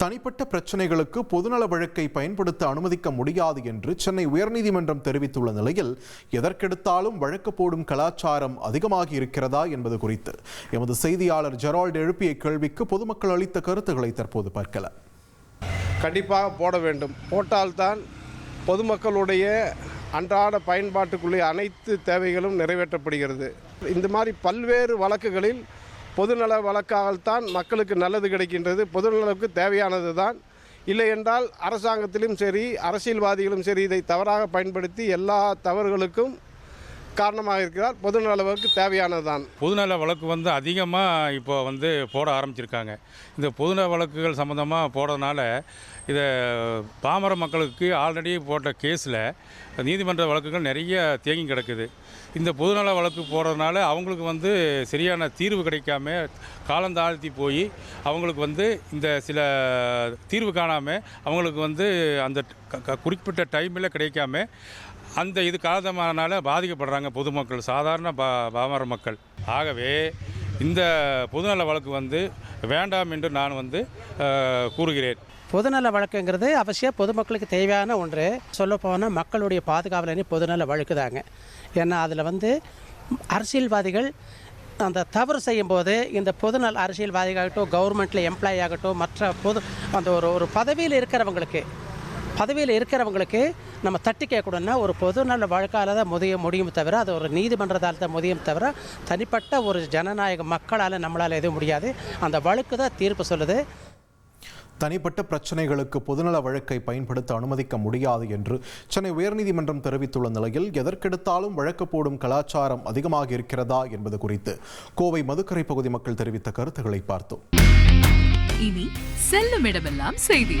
தனிப்பட்ட பிரச்சனைகளுக்கு பொதுநல வழக்கை பயன்படுத்த அனுமதிக்க முடியாது என்று சென்னை உயர்நீதிமன்றம் தெரிவித்துள்ள நிலையில் எதற்கெடுத்தாலும் வழக்கு போடும் கலாச்சாரம் அதிகமாகி இருக்கிறதா என்பது குறித்து எமது செய்தியாளர் ஜெரால்டு எழுப்பிய கேள்விக்கு பொதுமக்கள் அளித்த கருத்துக்களை தற்போது பார்க்கலாம். கண்டிப்பாக போட வேண்டும். போட்டால்தான் பொதுமக்களுடைய அன்றாட பயன்பாட்டுக்குள்ளே அனைத்து தேவைகளும் நிறைவேற்றப்படுகிறது. இந்த மாதிரி பல்வேறு வழக்குகளில் பொதுநல வழக்காகத்தான் மக்களுக்கு நல்லது கிடைக்கின்றது. பொதுநலவுக்கு தேவையானது தான். இல்லை என்றால் அரசாங்கத்திலும் சரி அரசியல்வாதிகளும் சரி இதை தவறாக பயன்படுத்தி எல்லா தவறுகளுக்கும் காரணமாக இருக்கிறார் பொதுநல வழக்கு தேவையானதுதான். பொதுநல வழக்கு வந்து அதிகமாக இப்போ வந்து போட ஆரம்பிச்சிருக்காங்க. இந்த பொதுநல வழக்குகள் சம்மந்தமாக போடுறதுனால இதை பாமர மக்களுக்கு ஆல்ரெடி போட்ட கேஸில் நீதிமன்ற வழக்குகள் நிறைய தேங்கி கிடக்குது. இந்த பொதுநல வழக்கு போடுறதுனால அவங்களுக்கு வந்து சரியான தீர்வு கிடைக்காம காலந்தாழ்த்தி போய் அவங்களுக்கு வந்து இந்த சில தீர்வு காணாமல் அவங்களுக்கு வந்து அந்த குறிப்பிட்ட டைமில் கிடைக்காம அந்த இது காலதமானால பாதிக்கப்படுறாங்க பொதுமக்கள் சாதாரண பா பாமர மக்கள். ஆகவே இந்த பொதுநல வழக்கு வந்து வேண்டாம் என்று நான் வந்து கூறுகிறேன். பொதுநல வழக்குங்கிறது அவசியம் பொதுமக்களுக்கு தேவையான ஒன்று. சொல்லப்போனால் மக்களுடைய பாதுகாவலனே பொதுநல வழக்கு தாங்க. ஏன்னா அதில் வந்து அரசியல்வாதிகள் அந்த தவறு செய்யும்போது இந்த பொதுநல அரசியல்வாதிகளாகட்டும் கவர்மெண்ட்டில் எம்ப்ளாயி ஆகட்டும் மற்ற பொது அந்த ஒரு ஒரு பதவியில் இருக்கிறவங்களுக்கு பதவியில் இருக்கிறவங்களுக்கு நம்ம தட்டி கேட்கணும்னா ஒரு பொதுநல வழக்கால் தான் முதிய முடியும் தவிர அது ஒரு நீதிமன்றத்தால் தான் முடியும் தவிர தனிப்பட்ட ஒரு ஜனநாயக மக்களால் நம்மளால் எதுவும் முடியாது. அந்த வழக்கு தான் தீர்ப்பு சொல்லுது. தனிப்பட்ட பிரச்சனைகளுக்கு பொதுநல வழக்கை பயன்படுத்த அனுமதிக்க முடியாது என்று சென்னை உயர்நீதிமன்றம் தெரிவித்துள்ள நிலையில் எதற்கெடுத்தாலும் வழக்கு போடும் கலாச்சாரம் அதிகமாக இருக்கிறதா என்பது குறித்து கோவை மதுக்கரை பகுதி மக்கள் தெரிவித்த கருத்துக்களை பார்த்தோம். இனி செல்லும் இடமெல்லாம் செய்தி.